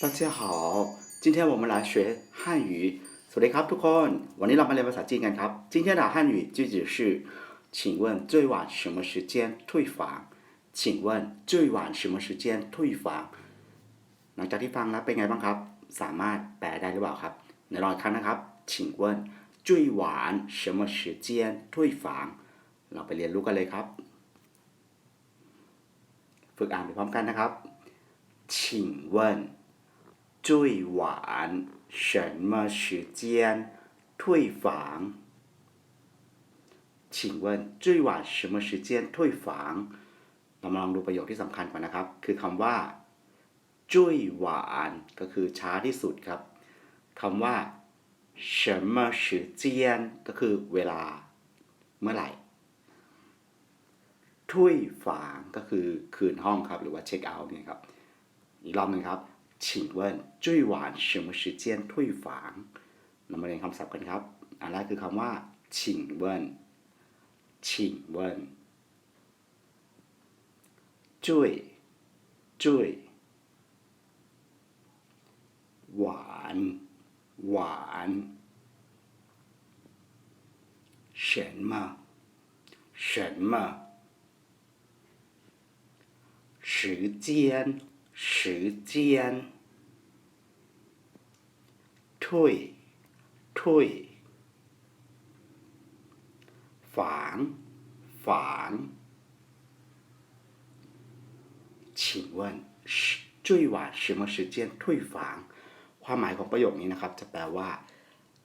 大家好，今天我们来学汉语。สวัสดีครับทุกคน วันนี้เรามาเรียนภาษาจีนกันครับ今天的汉语句子是请问最晚什么时间退房请问最晚什么时间退房หลังจากที่ฟังแล้วเป็นไงบ้างครับ สามารถแปลได้หรือเปล่าครับในลองอีกครั้งนะครับ请问最晚什么时间退房เราไปเรียนรู้กันเลยครับ ฝึกอ่านไปพร้อมกันนะครับ请问 最晚什么时间退房？请问最晚什么时间退房？เรามาลองดูประโยคที่สำคัญก่อนนะครับ คือคำว่าจุ้ยหวานก็คือช้าที่สุดครับคำว่า什么时间ก็คือเวลาเมื่อไหร่ ทุยฝางก็คือคืนห้องครับ หรือว่าเช็คเอาท์เนี่ยครับ อีกรอบหนึ่งครับ 请问最晚什么时间退房เรามาเรียนคำศัพท์กันครับ อันแรกคือคำว่า请问请问最最หวานหวาน什么什么时间， 时间，退，退，房，房。请问是最晚什么时间退房ความหมายของประโยคนี้นะครับ จะแปลว่า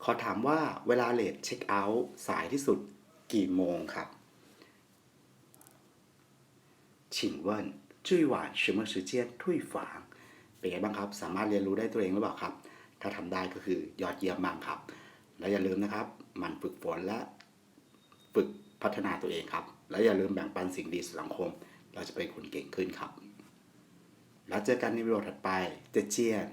ขอถามว่าเวลาเลทเช็คเอาท์สายที่สุดกี่โมงครับ 请问最晚什么时间退房เป็นไงบ้างครับ สามารถเรียนรู้ได้ตัวเองหรือเปล่าครับ ถ้าทำได้ก็คือยอดเยี่ยมมากครับ และอย่าลืมนะครับหมันฝึกฝนและฝึกพัฒนาตัวเองครับ และอย่าลืมแบ่งปันสิ่งดีสู่สังคม เราจะเป็นคนเก่งขึ้นครับ แล้วเจอกันในวิดีโอถัดไปเจเจียน